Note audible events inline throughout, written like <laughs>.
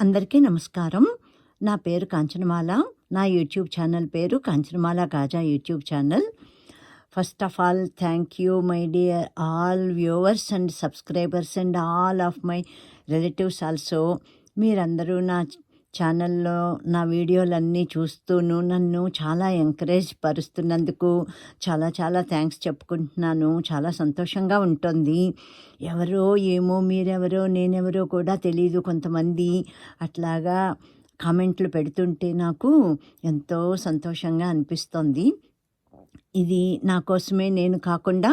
అందరికీ నమస్కారం. నా పేరు కాంచనమాల. నా యూట్యూబ్ ఛానల్ పేరు Kanchanamala Gaza YouTube channel. First of all thank you my dear all viewers and subscribers and all of my relatives also మీరందరూ నా ఛానల్లో నా వీడియోలన్నీ చూస్తూను నన్ను చాలా ఎంకరేజ్ పరుస్తున్నందుకు చాలా చాలా థ్యాంక్స్ చెప్పుకుంటున్నాను. చాలా సంతోషంగా ఉంటుంది. ఎవరో ఏమో మీరెవరో నేనెవరో కూడా తెలియదు కొంతమంది. అట్లాగా కామెంట్లు పెడుతుంటే నాకు ఎంతో సంతోషంగా అనిపిస్తుంది. ఇది నా కోసమే నేను కాకుండా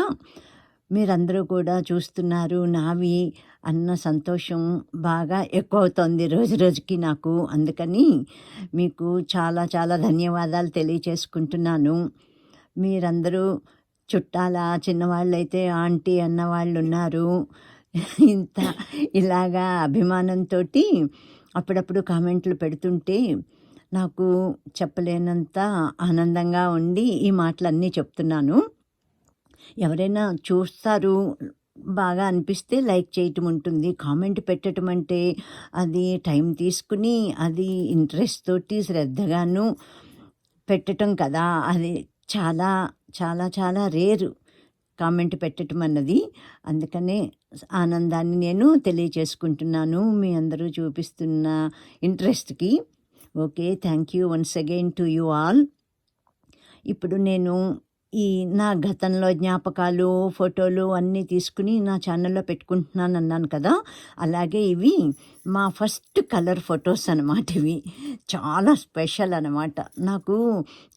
మీరందరూ కూడా చూస్తున్నారు. నావి అన్న సంతోషం బాగా ఎక్కువ అవుతుంది రోజు రోజుకి నాకు. అందుకని మీకు చాలా చాలా ధన్యవాదాలు తెలియచేసుకుంటున్నాను. మీరందరూ చుట్టాల చిన్నవాళ్ళైతే ఆంటీ అన్న వాళ్ళు ఉన్నారు ఇంత ఇలాగా అభిమానంతో అప్పుడప్పుడు కామెంట్లు పెడుతుంటే నాకు చెప్పలేనంత ఆనందంగా ఉండి ఈ మాటలన్నీ చెప్తున్నాను. ఎవరైనా చూస్తారు బాగా అనిపిస్తే లైక్ చేయటం ఉంటుంది. కామెంట్ పెట్టడం అంటే అది టైం తీసుకుని అది ఇంట్రెస్ట్ తోటి శ్రద్ధగాను పెట్టడం కదా. అది చాలా చాలా చాలా రేరు కామెంట్ పెట్టడం అన్నది. అందుకనే ఆనందాన్ని నేను తెలియచేసుకుంటున్నాను. మీ అందరూ చూపిస్తున్న ఇంట్రెస్ట్కి. Okay thank you once again to you all. ఇప్పుడు నేను ఈ నా గతంలో జ్ఞాపకాలు ఫోటోలు అన్నీ తీసుకుని నా ఛానల్లో పెట్టుకుంటున్నాను అన్నాను కదా. అలాగే ఇవి మా ఫస్ట్ కలర్ ఫొటోస్ అనమాట ఇవి. చాలా స్పెషల్ అనమాట నాకు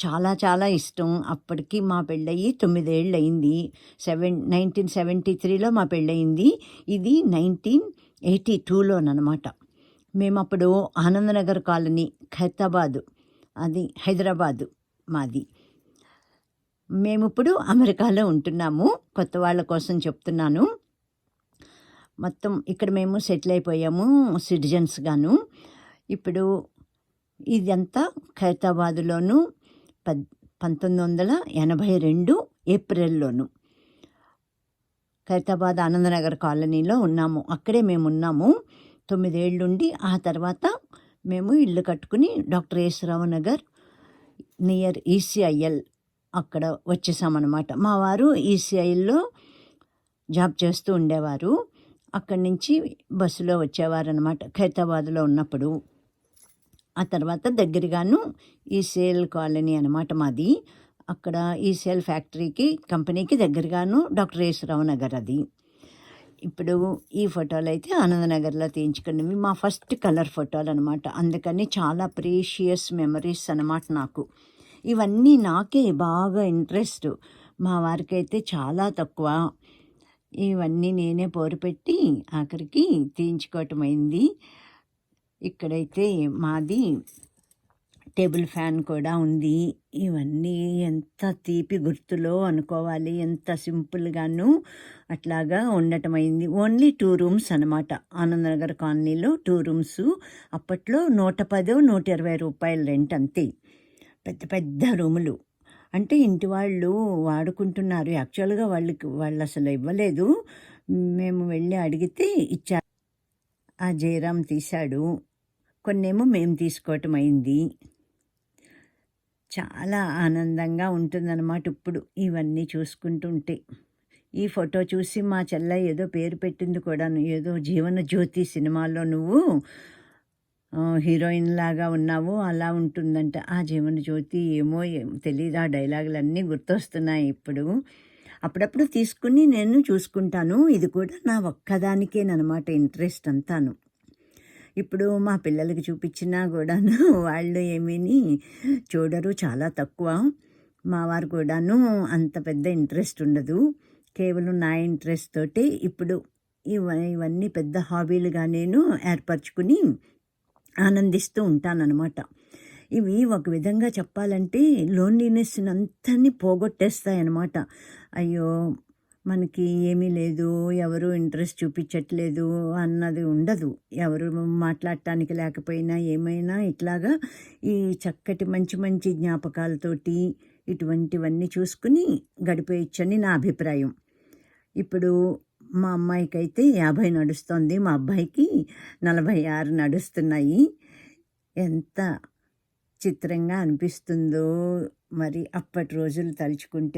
చాలా చాలా ఇష్టం. అప్పటికి మా పెళ్ళయి తొమ్మిదేళ్ళు అయింది సెవెన్ నైన్టీన్ సెవెంటీ త్రీలో మా పెళ్ళయింది. ఇది నైన్టీన్ ఎయిటీ టూలోనమాట మేము అప్పుడు ఆనందనగర్ కాలనీ ఖైతాబాదు అది హైదరాబాదు మాది. మేమిప్పుడు అమెరికాలో ఉంటున్నాము. కొత్త వాళ్ళ కోసం చెప్తున్నాను. మొత్తం ఇక్కడ మేము సెటిల్ అయిపోయాము సిటిజన్స్గాను ఇప్పుడు ఇదంతా ఖైరతాబాదులోను పద్ పంతొమ్మిది వందల ఎనభై రెండు ఏప్రిల్లోను. ఖైరతాబాద్ ఆనందనగర్ కాలనీలో ఉన్నాము. అక్కడే మేము ఉన్నాము. తొమ్మిదేళ్ళుండి ఆ తర్వాత మేము ఇల్లు కట్టుకుని doctor S Rao Nagar near ECIL అక్కడ వచ్చేసామన్నమాట. మా వారు ఈసీఐలో జాబ్ చేస్తూ ఉండేవారు. అక్కడి నుంచి బస్సులో వచ్చేవారనమాట ఖైరతాబాద్లో ఉన్నప్పుడు. ఆ తర్వాత దగ్గరగాను ఈసీఎల్ కాలనీ అనమాట మాది. అక్కడ ఈసీఎల్ ఫ్యాక్టరీకి కంపెనీకి దగ్గరగాను డాక్టర్ యేసురావు నగర్ అది. ఇప్పుడు ఈ ఫోటోలు అయితే ఆనందనగర్లో తీయించుకున్నవి. మా ఫస్ట్ కలర్ ఫోటోలు అనమాట అందుకని చాలా ప్రీషియస్ మెమరీస్ అనమాట నాకు. ఇవన్నీ నాకే బాగా ఇంట్రెస్ట్. మా వారికి అయితే చాలా తక్కువ. ఇవన్నీ నేనే పోరుపెట్టి ఆఖరికి తీయించుకోవటం అయింది. ఇక్కడైతే మాది టేబుల్ ఫ్యాన్ కూడా ఉంది. ఇవన్నీ ఎంత తీపి గుర్తులో అనుకోవాలి. ఎంత సింపుల్గాను అట్లాగా ఉండటం అయింది. ఓన్లీ టూ రూమ్స్ అనమాట ఆనందనగర్ కాలనీలో టూ రూమ్స్. అప్పట్లో నూట పదో నూట ఇరవై రూపాయల రెంట్ అంతే. పెద్ద పెద్ద రూములు. అంటే ఇంటి వాళ్ళు వాడుకుంటున్నారు. యాక్చువల్గా వాళ్ళకి వాళ్ళు అసలు ఇవ్వలేదు. మేము వెళ్ళి అడిగితే ఇచ్చారు. ఆ జయరాం తీశాడు. కొన్నేమో మేము తీసుకోవటం అయింది. చాలా ఆనందంగా ఉంటుందన్నమాట ఇప్పుడు ఇవన్నీ చూసుకుంటుంటే. ఈ ఫోటో చూసి మా చెల్ల ఏదో పేరు పెట్టింది కూడాను. ఏదో జీవన జ్యోతి సినిమాలో నువ్వు హీరోయిన్ లాగా ఉన్నావు అలా ఉంటుందంట. ఆ జీవన జ్యోతి ఏమో తెలియదు ఆ డైలాగులన్నీ గుర్తొస్తున్నాయి ఇప్పుడు. అప్పుడప్పుడు తీసుకుని నేను చూసుకుంటాను. ఇది కూడా నా ఒక్కదానికేనమాట ఇంట్రెస్ట్ అంతాను. ఇప్పుడు మా పిల్లలకి చూపించినా కూడాను <laughs> వాళ్ళు ఏమీని చూడరు చాలా తక్కువ. మా వారు కూడాను అంత పెద్ద ఇంట్రెస్ట్ ఉండదు. కేవలం నా ఇంట్రెస్ట్ తోటి ఇప్పుడు ఇవన్నీ పెద్ద హాబీలుగా నేను ఏర్పరచుకుని ఆనందిస్తూ ఉంటానన్నమాట. ఇవి ఒక విధంగా చెప్పాలంటే లోన్లీనెస్ అంతని పోగొట్టేస్తాయి అన్నమాట అయ్యో మనకి ఏమీ లేదు ఎవరు ఇంట్రెస్ట్ చూపించట్లేదు అన్నది ఉండదు. ఎవరు మాట్లాడటానికి లేకపోయినా ఏమైనా ఇట్లాగా ఈ చక్కటి మంచి మంచి జ్ఞాపకాలతోటి ఇటువంటివన్నీ చూసుకుని గడిపేయచ్చని నా అభిప్రాయం. ఇప్పుడు మా అమ్మాయికైతే యాభై నడుస్తుంది మా అబ్బాయికి నలభై ఆరు నడుస్తున్నాయి. ఎంత చిత్రంగా అనిపిస్తుందో మరి అప్పటి రోజులు తలుచుకుంటే.